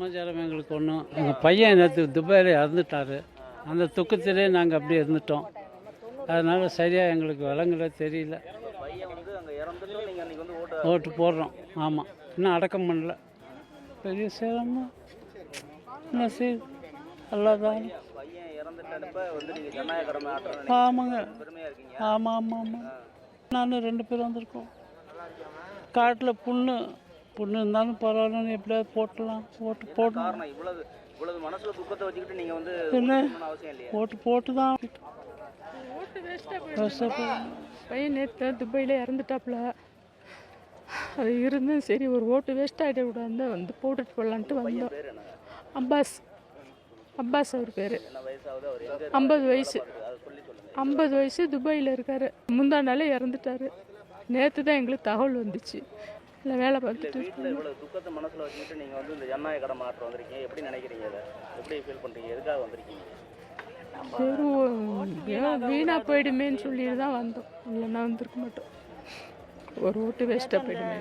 சமாச்சாரம் எங்களுக்கு ஒன்றும் எங்கள் பையன் நேற்று துபாயில் இறந்துட்டார். அந்த துக்கத்திலே நாங்கள் அப்படியே இருந்துட்டோம். அதனால் சரியாக எங்களுக்கு விளங்கல தெரியல. ஓட்டு போடுறோம். ஆமாம் இன்னும் அடக்கம் பண்ணல. பெரிய சிரமம். என்ன சரி அல்லாதான் ஆமாங்க. ஆமாம் ஆமாம் ஆமாம் நானும் ரெண்டு பேரும் வந்திருக்கோம். காட்டில் புண்ணு புண்ணு இருந்தாலும் பரவாயில்லன்னு எப்படியாவது போட்டலாம். ஓட்டு போடணும். காரணம்? இவ்வளவு இவ்வளவு மனசுல துக்கத்தை வச்சுக்கிட்டு நீங்கள் வந்து என்ன? அவசியம் இல்லையா. ஓட்டு போட்டு தான். பையன் நேற்று துபாயில் இறந்துட்டாப்புல. அது இருந்தும் சரி ஒரு ஓட்டு வேஸ்ட் ஆகிட கூடாது வந்து போட்டுட்டு போடலான்ட்டு வந்தோம். பேர் என்ன அப்பாஸ். அப்பாஸ் அவர் பேர். என்ன வயசாகுது அவர் எங்கே ஐம்பது வயசு. அதை சொல்லி சொல்லுங்கள் ஐம்பது வயசு துபாயில் இருக்கார். முந்தா நாளே இறந்துட்டாரு. நேற்று தான் எங்களுக்கு தகவல் வந்துச்சு. இல்லை வேலை பார்த்துட்டு வீட்டில் இவ்வளவு துக்கத்தை மனசுல வச்சுக்கிட்டு நீங்கள் வந்து இந்த ஜனநாயக கடமை ஆற்ற வந்திருக்கீங்க. எப்படி நினைக்கிறீங்க அதை எப்படி ஃபீல் பண்ணுறீங்க எதுக்காக வந்திருக்கீங்க? சரி ஏதோ வீணாக போயிடுமேன்னு சொல்லிட்டு தான் வந்தோம். இல்லைன்னா வந்திருக்க மாட்டோம். ஒரு ஓட்டு வேஸ்ட்டாக போயிடுமே